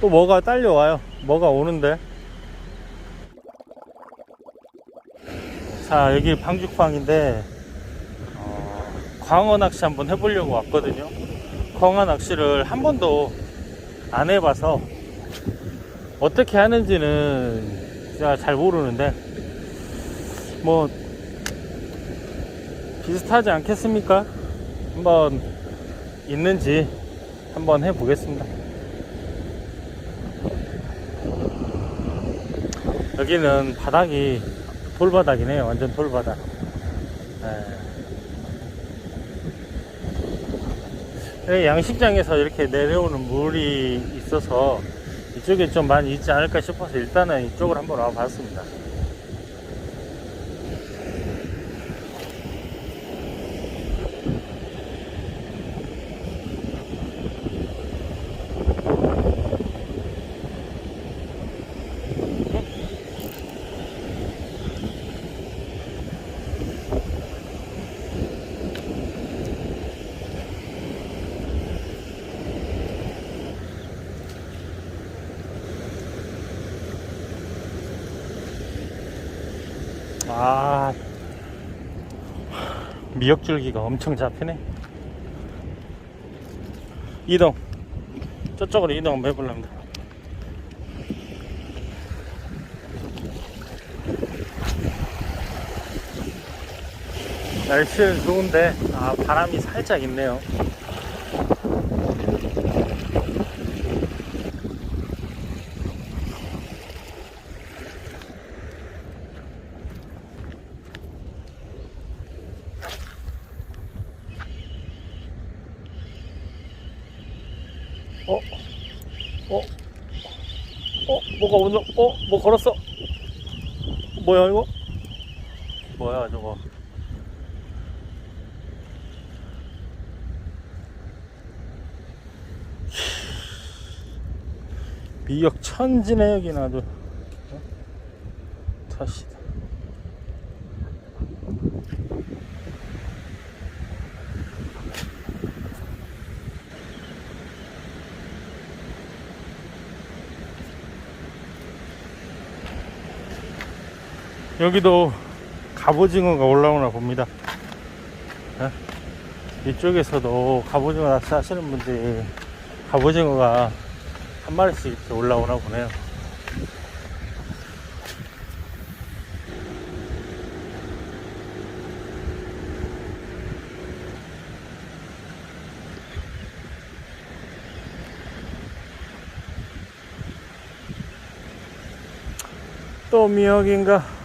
또 뭐가 딸려와요. 뭐가 오는데. 자, 여기 방죽방인데, 어, 광어 낚시 한번 해보려고 왔거든요. 광어 낚시를 한 번도 안 해봐서, 어떻게 하는지는 제가 잘 모르는데, 뭐, 비슷하지 않겠습니까? 한번 있는지 한번 해보겠습니다. 여기는 바닥이 돌바닥이네요. 완전 돌바닥. 예. 양식장에서 이렇게 내려오는 물이 있어서 이쪽에 좀 많이 있지 않을까 싶어서 일단은 이쪽으로 한번 와봤습니다. 아 미역줄기가 엄청 잡히네. 이동. 저쪽으로 이동 한번 해보려합니다 날씨는 좋은데 아 바람이 살짝 있네요 뭐가 오늘 어? 뭐 걸었어? 뭐야 이거? 뭐야 저거 미역 천지네 여기는 아주 어? 다시 여기도 갑오징어가 올라오나 봅니다. 예? 이쪽에서도 갑오징어 낚시 하시는 분들이 갑오징어가 한 마리씩 이렇게 올라오나 보네요. 또 미역인가?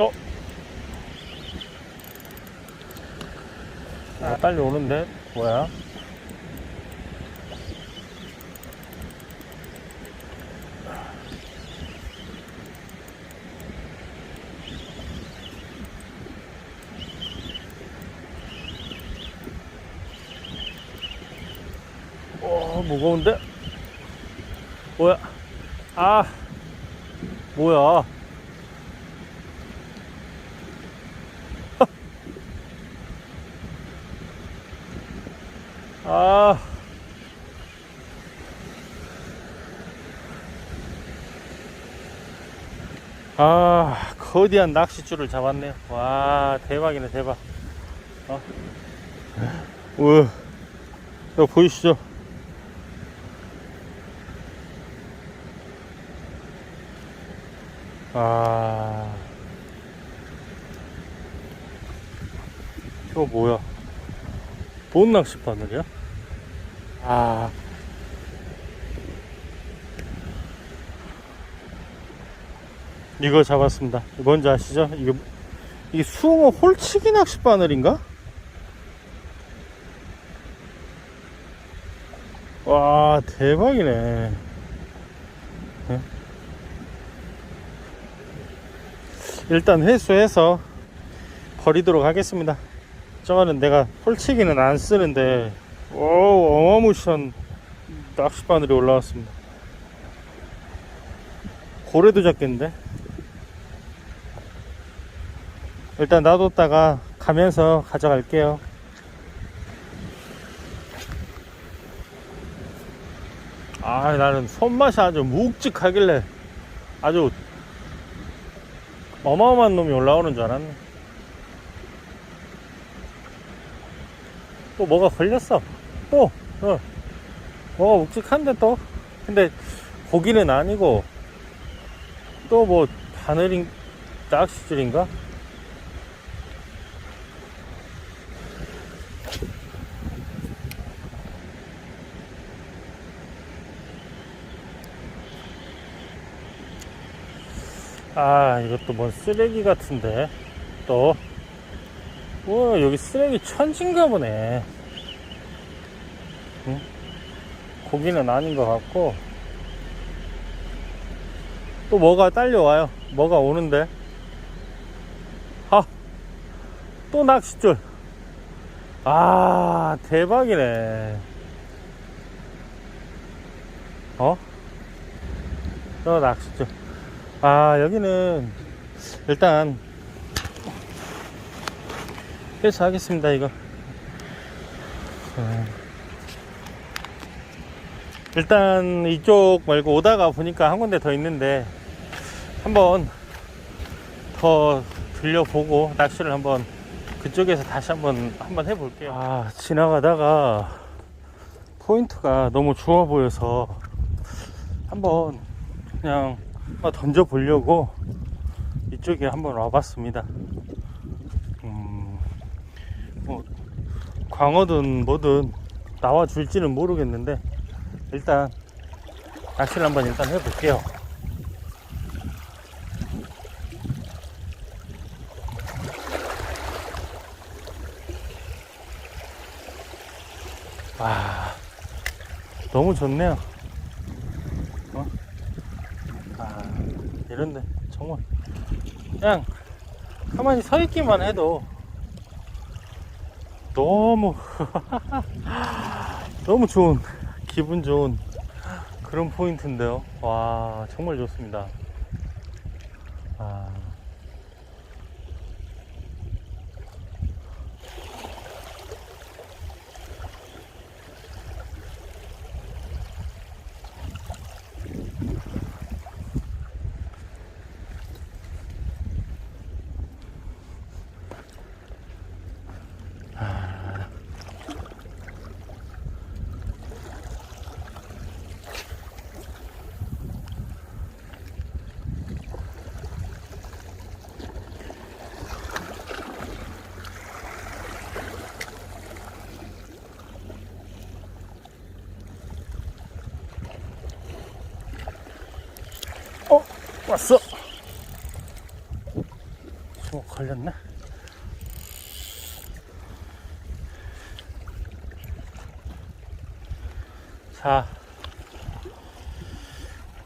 어? 아, 빨리 오는데? 뭐야? 어, 무거운데? 뭐야? 아, 뭐야? 아. 아, 거대한 낚싯줄을 잡았네요. 와, 대박이네, 대박. 어? 우와. 이거 보이시죠? 아. 이거 뭐야? 본 낚시 바늘이야? 아. 이거 잡았습니다. 뭔지 아시죠? 이게, 이게 숭어 홀치기 낚시 바늘인가? 와, 대박이네. 예? 일단 회수해서 버리도록 하겠습니다. 저거는 내가 홀치기는 안 쓰는데 오 어마무시한 낚시 바늘이 올라왔습니다 고래도 잡겠는데? 일단 놔뒀다가 가면서 가져갈게요. 아, 나는 손맛이 아주 묵직하길래 아주 어마어마한 놈이 올라오는 줄 알았네. 또 뭐가 걸렸어. 또, 어. 뭐가 묵직한데 또. 근데 고기는 아니고 또 뭐 바늘인 낚시줄인가? 아 이것도 뭔 쓰레기 같은데 또 우와 여기 쓰레기 천진가 보네 응? 고기는 아닌 것 같고. 또 뭐가 딸려와요? 뭐가 오는데? 아또 낚싯줄. 아 대박이네. 어? 또 낚싯줄. 아 여기는 일단 회수하겠습니다 이거. 어. 일단 이쪽 말고 오다가 보니까 한 군데 더 있는데 한번 더 들려보고 낚시를 한번 그쪽에서 다시 한번 한번 해볼게요 아 지나가다가 포인트가 너무 좋아 보여서 한번 그냥 던져 보려고 이쪽에 한번 와봤습니다. 음, 뭐 광어든 뭐든 나와 줄지는 모르겠는데 일단 낚시를 한번 일단 해볼게요. 와 너무 좋네요. 어? 아, 이런데 정말 그냥 가만히 서 있기만 해도 너무 너무 좋은 기분 좋은 그런 포인트인데요. 와 정말 좋습니다. 아. 어 왔어. 뭐 걸렸나? 자,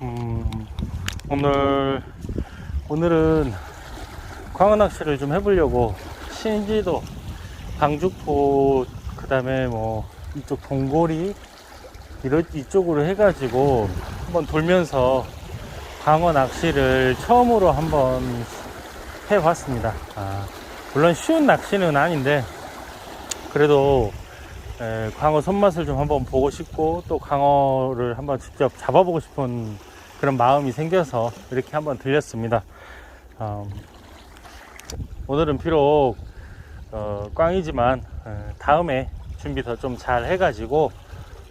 음, 오늘 오늘은 광어 낚시를 좀 해보려고 신지도, 강주포, 그 다음에 뭐 이쪽 동고리 이런 이쪽으로 해가지고 한번 돌면서 광어 낚시를 처음으로 한번 해봤습니다. 아, 물론 쉬운 낚시는 아닌데 그래도 에, 광어 손맛을 좀 한번 보고 싶고 또 광어를 한번 직접 잡아보고 싶은 그런 마음이 생겨서 이렇게 한번 들렸습니다. 음, 오늘은 비록 어, 꽝이지만 에, 다음에 준비 더 좀 잘 해가지고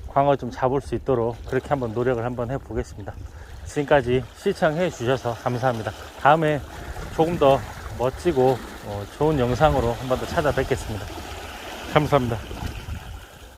광어 좀 잡을 수 있도록 그렇게 한번 노력을 한번 해보겠습니다. 지금까지 시청해 주셔서 감사합니다. 다음에 조금 더 멋지고 어, 좋은 영상으로 한 번 더 찾아뵙겠습니다. 감사합니다.